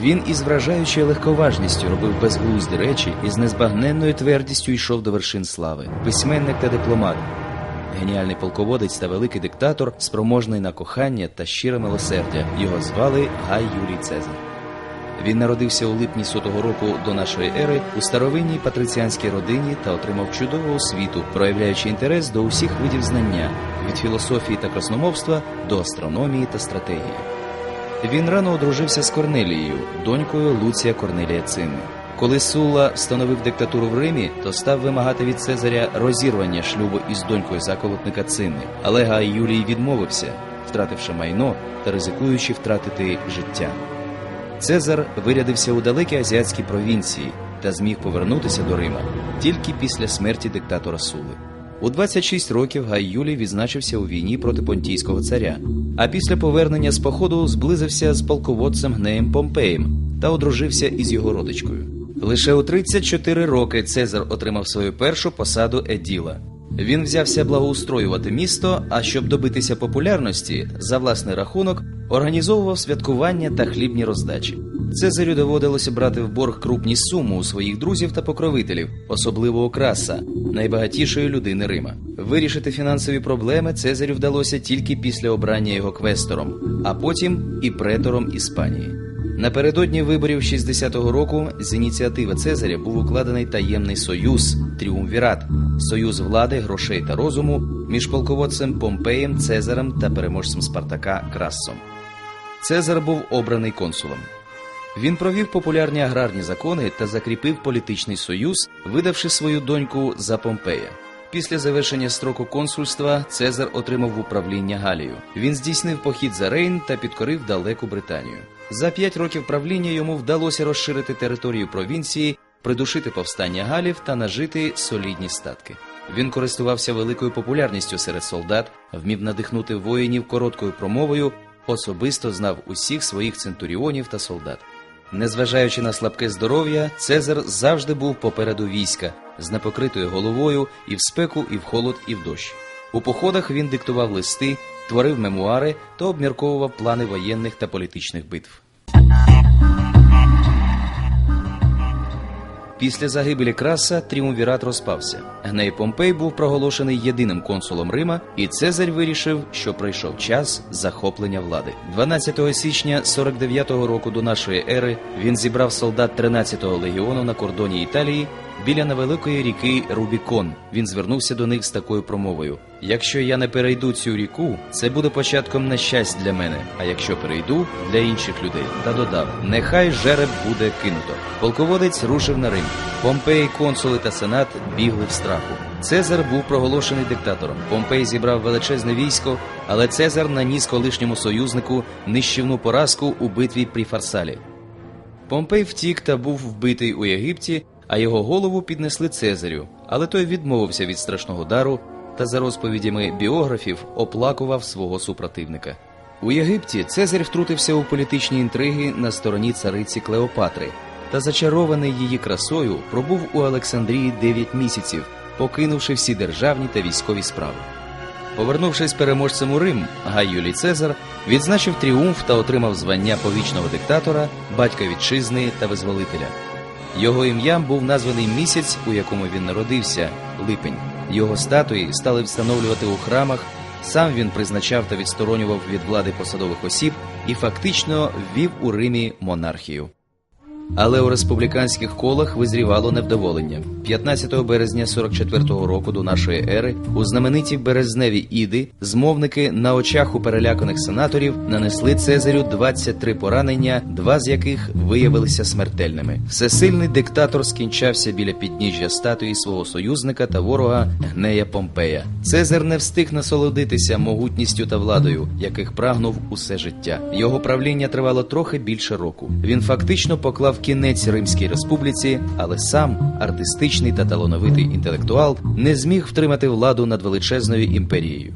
Він із вражаючою легковажністю робив безглузді речі і з незбагненною твердістю йшов до вершин слави. Письменник та дипломат. Геніальний полководець та великий диктатор, спроможний на кохання та щире милосердя. Його звали Гай Юлій Цезар. Він народився у липні сотого року до нашої ери у старовинній патриціанській родині та отримав чудову освіту, проявляючи інтерес до усіх видів знання від філософії та красномовства до астрономії та стратегії. Він рано одружився з Корнелією, донькою Луція Корнелія Цими. Коли Сула встановив диктатуру в Римі, то став вимагати від Цезаря розірвання шлюбу із донькою заколотника Цими, але Гай Юлій відмовився, втративши майно та ризикуючи втратити життя. Цезар вирядився у далекі азіатські провінції та зміг повернутися до Рима тільки після смерті диктатора Сули. У 26 років Гай Юлій відзначився у війні проти понтійського царя, а після повернення з походу зблизився з полководцем Гнеєм Помпеєм та одружився із його родичкою. Лише у 34 роки Цезар отримав свою першу посаду еділа. Він взявся благоустроювати місто, а щоб добитися популярності, за власний рахунок організовував святкування та хлібні роздачі. Цезарю доводилося брати в борг крупні суми у своїх друзів та покровителів, особливо Краса, найбагатішої людини Рима. Вирішити фінансові проблеми Цезарю вдалося тільки після обрання його квестором, а потім і претором Іспанії. Напередодні виборів 60-го року з ініціативи Цезаря був укладений таємний союз Тріумвірат, союз влади, грошей та розуму між полководцем Помпеєм, Цезарем та переможцем Спартака Красом. Цезар був обраний консулом. Він провів популярні аграрні закони та закріпив політичний союз, видавши свою доньку за Помпея. Після завершення строку консульства Цезар отримав управління Галію. Він здійснив похід за Рейн та підкорив далеку Британію. За п'ять років правління йому вдалося розширити територію провінції, придушити повстання галів та нажити солідні статки. Він користувався великою популярністю серед солдат, вмів надихнути воїнів короткою промовою, особисто знав усіх своїх центуріонів та солдат. Незважаючи на слабке здоров'я, Цезар завжди був попереду війська з непокритою головою і в спеку, і в холод, і в дощ. У походах він диктував листи, творив мемуари та обмірковував плани воєнних та політичних битв. Після загибелі Краса тріумвірат розпався. Гней Помпей був проголошений єдиним консулом Рима, і Цезарь вирішив, що прийшов час захоплення влади. 12 січня 49-го року до нашої ери він зібрав солдат 13-го легіону на кордоні Італії біля невеликої ріки Рубікон. Він звернувся до них з такою промовою: Якщо я не перейду цю ріку, це буде початком нещасть для мене. А якщо перейду для інших людей, та додав: Нехай жереб буде кинуто. Полководець рушив на Рим. Помпей, консули та сенат бігли в страху. Цезар був проголошений диктатором. Помпей зібрав величезне військо, але Цезар наніс колишньому союзнику нищівну поразку у битві при Фарсалі. Помпей втік та був вбитий у Єгипті, а його голову піднесли Цезарю, але той відмовився від страшного дару та, за розповідями біографів, оплакував свого супротивника. У Єгипті Цезарь втрутився у політичні інтриги на стороні цариці Клеопатри та, зачарований її красою, пробув у Олександрії 9 місяців, покинувши всі державні та військові справи. Повернувшись переможцем у Рим, Гай Юлій Цезар відзначив тріумф та отримав звання повічного диктатора, батька вітчизни та визволителя. Його ім'ям був названий місяць, у якому він народився липень. Його статуї стали встановлювати у храмах. Сам він призначав та відсторонював від влади посадових осіб і фактично ввів у Римі монархію. Але у республіканських колах визрівало невдоволення. 15 березня 44-го року до нашої ери у знаменитій березневі іди змовники на очах у переляканих сенаторів нанесли Цезарю 23 поранення, два з яких виявилися смертельними. Всесильний диктатор скінчався біля підніжжя статуї свого союзника та ворога Гнея Помпея. Цезар не встиг насолодитися могутністю та владою, яких прагнув усе життя. Його правління тривало трохи більше року. Він фактично поклав кінець Римській республіці, але сам артистичний та талановитий інтелектуал не зміг втримати владу над величезною імперією.